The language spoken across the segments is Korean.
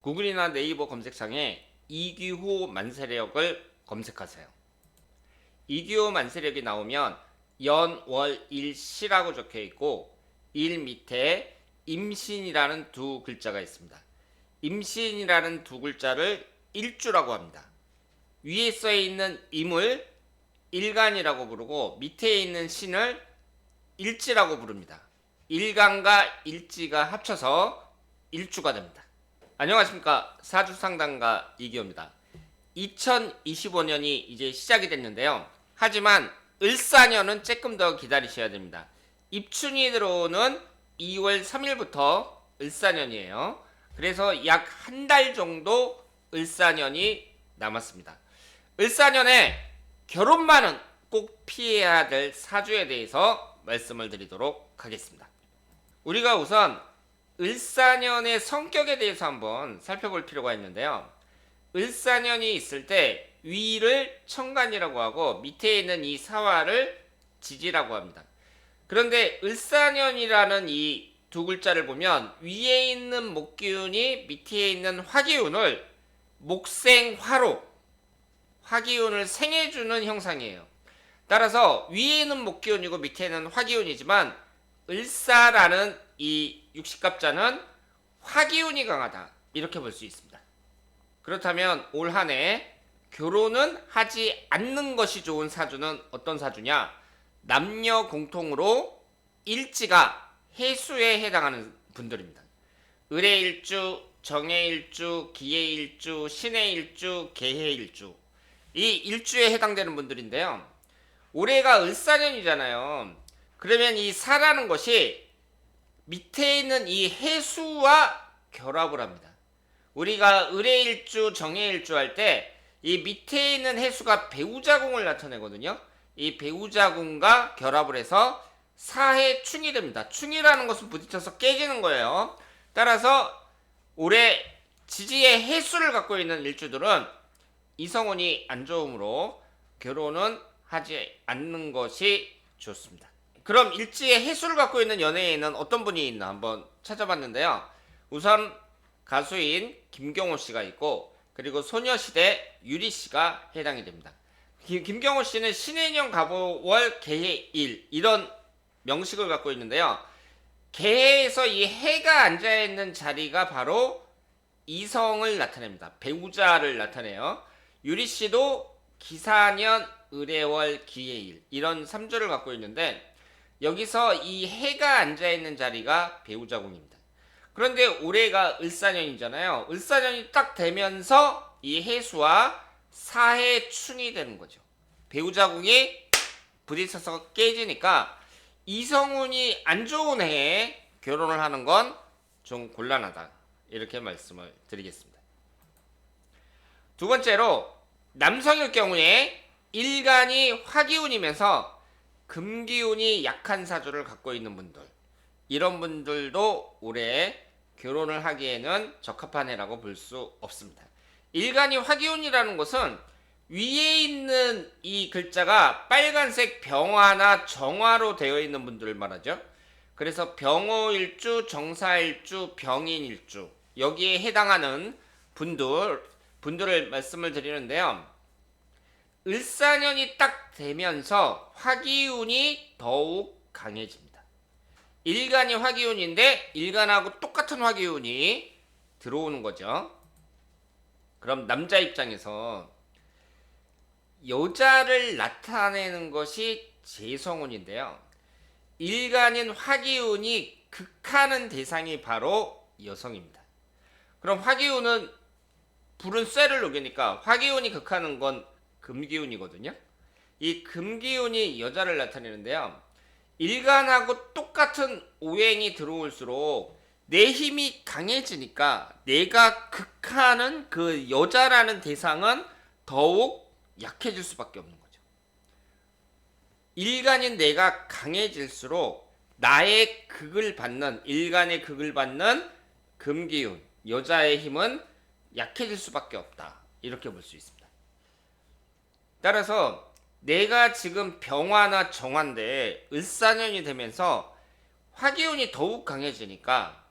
구글이나 네이버 검색창에 이규호 만세력을 검색하세요. 이규호 만세력이 나오면 연, 월, 일, 시라고 적혀 있고 일 밑에 임신이라는 두 글자가 있습니다. 임신이라는 두 글자를 일주라고 합니다. 위에 써 있는 임을 일간이라고 부르고 밑에 있는 신을 일지라고 부릅니다. 일간과 일지가 합쳐서 일주가 됩니다. 안녕하십니까 사주 상담가 이기호입니다. 2025년이 이제 시작이 됐는데요. 하지만 을사년은 조금 더 기다리셔야 됩니다. 입춘이 들어오는 2월 3일부터 을사년이에요. 그래서 약 한 달 정도 을사년이 남았습니다. 을사년에 결혼만은 꼭 피해야 될 사주에 대해서 말씀을 드리도록 하겠습니다. 우리가 우선 을사년의 성격에 대해서 한번 살펴볼 필요가 있는데요. 을사년이 있을 때 위를 천간이라고 하고 밑에 있는 이 사화를 지지라고 합니다. 그런데 을사년이라는 이 두 글자를 보면 위에 있는 목기운이 밑에 있는 화기운을 목생화로 화기운을 생해주는 형상이에요. 따라서 위에는 목기운이고 밑에는 화기운이지만 을사라는 이 육식갑자는 화기운이 강하다 이렇게 볼 수 있습니다. 그렇다면 올 한 해 결혼은 하지 않는 것이 좋은 사주는 어떤 사주냐? 남녀 공통으로 일지가 해수에 해당하는 분들입니다. 을의 일주, 정의 일주, 기의 일주, 신의 일주, 개의 일주 이 일주에 해당되는 분들인데요. 올해가 을사년이잖아요. 그러면 이 사라는 것이 밑에 있는 이 해수와 결합을 합니다. 우리가 을의 일주, 정의 일주 할 때 이 밑에 있는 해수가 배우자궁을 나타내거든요. 이 배우자궁과 결합을 해서 사해 충이 됩니다. 충이라는 것은 부딪혀서 깨지는 거예요. 따라서 올해 지지의 해수를 갖고 있는 일주들은 이성운이 안 좋으므로 결혼은 하지 않는 것이 좋습니다. 그럼 일지의 해수를 갖고 있는 연예인은 어떤 분이 있나 한번 찾아봤는데요. 우선 가수인 김경호 씨가 있고 그리고 소녀시대 유리 씨가 해당이 됩니다. 김, 김경호 씨는 신해년 갑오월 개해 일 이런 명식을 갖고 있는데요. 개해에서 이 해가 앉아 있는 자리가 바로 이성을 나타냅니다. 배우자를 나타내요. 유리 씨도 기사년 을해월 기해일 이런 3조를 갖고 있는데 여기서 이 해가 앉아 있는 자리가 배우자궁입니다. 그런데 올해가 을사년이잖아요. 을사년이 딱 되면서 이 해수와 사해충이 되는 거죠. 배우자궁이 부딪혀서 깨지니까 이성운이 안 좋은 해에 결혼을 하는 건 좀 곤란하다. 이렇게 말씀을 드리겠습니다. 두 번째로 남성일 경우에 일간이 화기운이면서 금기운이 약한 사주를 갖고 있는 분들 이런 분들도 올해 결혼을 하기에는 적합한 해라고 볼 수 없습니다. 일간이 화기운이라는 것은 위에 있는 이 글자가 빨간색 병화나 정화로 되어 있는 분들을 말하죠. 그래서 병호일주, 정사일주, 병인일주 여기에 해당하는 분들 분들을 말씀을 드리는데요. 을사년이 딱 되면서 화기운이 더욱 강해집니다. 일간이 화기운인데 일간하고 똑같은 화기운이 들어오는 거죠. 그럼 남자 입장에서 여자를 나타내는 것이 재성운인데요. 일간인 화기운이 극하는 대상이 바로 여성입니다. 그럼 화기운은 불은 쇠를 녹이니까 화기운이 극하는 건 금기운이거든요. 이 금기운이 여자를 나타내는데요. 일간하고 똑같은 오행이 들어올수록 내 힘이 강해지니까 내가 극하는 그 여자라는 대상은 더욱 약해질 수밖에 없는 거죠. 일간인 내가 강해질수록 나의 극을 받는 일간의 극을 받는 금기운 여자의 힘은 약해질 수밖에 없다. 이렇게 볼 수 있습니다. 따라서 내가 지금 병화나 정화인데 을사년이 되면서 화기운이 더욱 강해지니까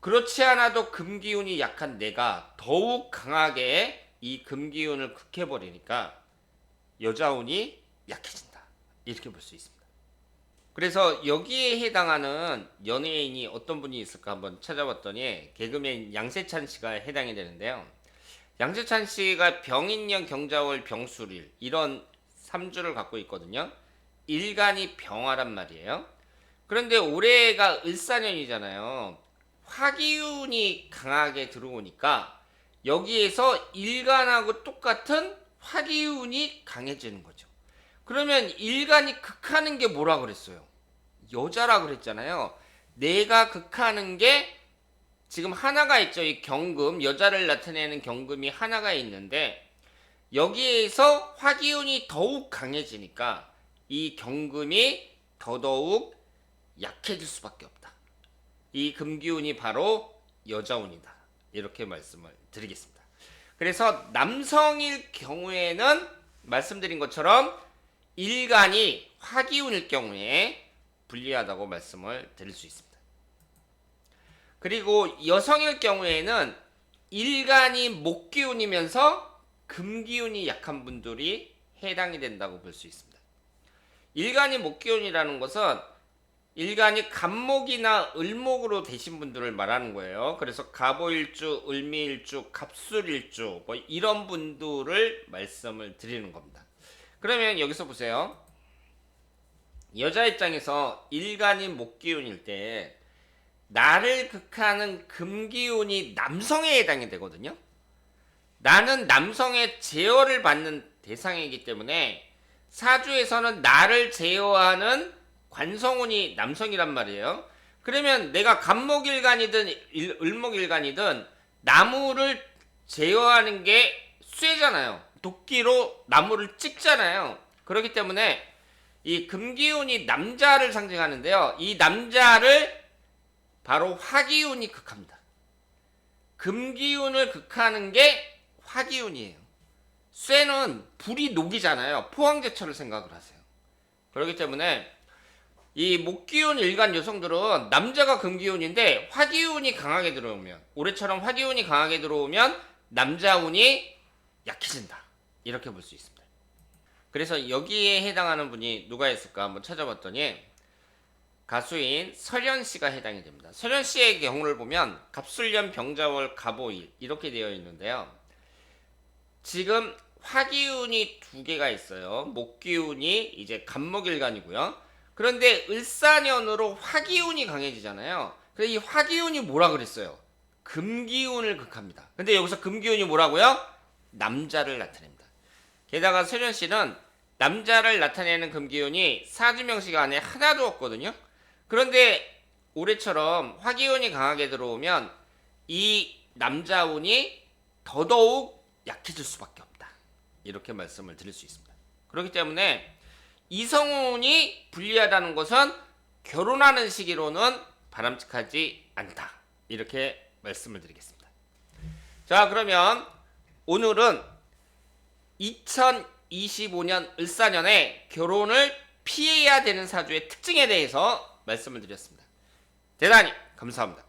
그렇지 않아도 금기운이 약한 내가 더욱 강하게 이 금기운을 극해버리니까 여자운이 약해진다. 이렇게 볼 수 있습니다. 그래서 여기에 해당하는 연예인이 어떤 분이 있을까 한번 찾아봤더니 개그맨 양세찬 씨가 해당이 되는데요. 양세찬 씨가 병인년 경자월 병술일 이런 3주를 갖고 있거든요. 일간이 병화란 말이에요. 그런데 올해가 을사년이잖아요. 화기운이 강하게 들어오니까 여기에서 일간하고 똑같은 화기운이 강해지는 거죠. 그러면 일간이 극하는 게 뭐라 그랬어요? 여자라 그랬잖아요. 내가 극하는 게 지금 하나가 있죠. 이 경금, 여자를 나타내는 경금이 하나가 있는데 여기에서 화기운이 더욱 강해지니까 이 경금이 더더욱 약해질 수밖에 없다. 이 금기운이 바로 여자운이다. 이렇게 말씀을 드리겠습니다. 그래서 남성일 경우에는 말씀드린 것처럼 일간이 화기운일 경우에 불리하다고 말씀을 드릴 수 있습니다. 그리고 여성일 경우에는 일간이 목기운이면서 금기운이 약한 분들이 해당이 된다고 볼 수 있습니다. 일간이 목기운이라는 것은 일간이 간목이나 을목으로 되신 분들을 말하는 거예요. 그래서 갑오일주, 을미일주, 갑술일주 뭐 이런 분들을 말씀을 드리는 겁니다. 그러면 여기서 보세요. 여자 입장에서 일간이 목기운일 때 나를 극하는 금기운이 남성에 해당이 되거든요. 나는 남성의 제어를 받는 대상이기 때문에 사주에서는 나를 제어하는 관성운이 남성이란 말이에요. 그러면 내가 간목일간이든 일- 을목일간이든 나무를 제어하는 게 쇠잖아요. 도끼로 나무를 찍잖아요. 그렇기 때문에 이 금기운이 남자를 상징하는데요. 이 남자를 바로 화기운이 극합니다. 금기운을 극하는 게 화기운이에요. 쇠는 불이 녹이잖아요. 포항제철을 생각을 하세요. 그렇기 때문에 이 목기운 일간 여성들은 남자가 금기운인데 화기운이 강하게 들어오면 올해처럼 화기운이 강하게 들어오면 남자운이 약해진다. 이렇게 볼 수 있습니다. 그래서 여기에 해당하는 분이 누가 있을까 한번 찾아봤더니 가수인 설현 씨가 해당이 됩니다. 설현 씨의 경우를 보면 갑술년 병자월 갑오일 이렇게 되어 있는데요. 지금 화기운이 두 개가 있어요. 목기운이 이제 간목일간이고요. 그런데 을사년으로 화기운이 강해지잖아요. 그래서 이 화기운이 뭐라 그랬어요? 금기운을 극합니다. 근데 여기서 금기운이 뭐라고요? 남자를 나타냅니다. 게다가 세련 씨는 남자를 나타내는 금기운이 사주명시가 안에 하나도 없거든요. 그런데 올해처럼 화기운이 강하게 들어오면 이 남자운이 더더욱 약해질 수밖에 없다. 이렇게 말씀을 드릴 수 있습니다. 그렇기 때문에 이성운이 불리하다는 것은 결혼하는 시기로는 바람직하지 않다. 이렇게 말씀을 드리겠습니다. 자, 그러면 오늘은 2025년 을사년에 결혼을 피해야 되는 사주의 특징에 대해서 말씀을 드렸습니다. 대단히 감사합니다.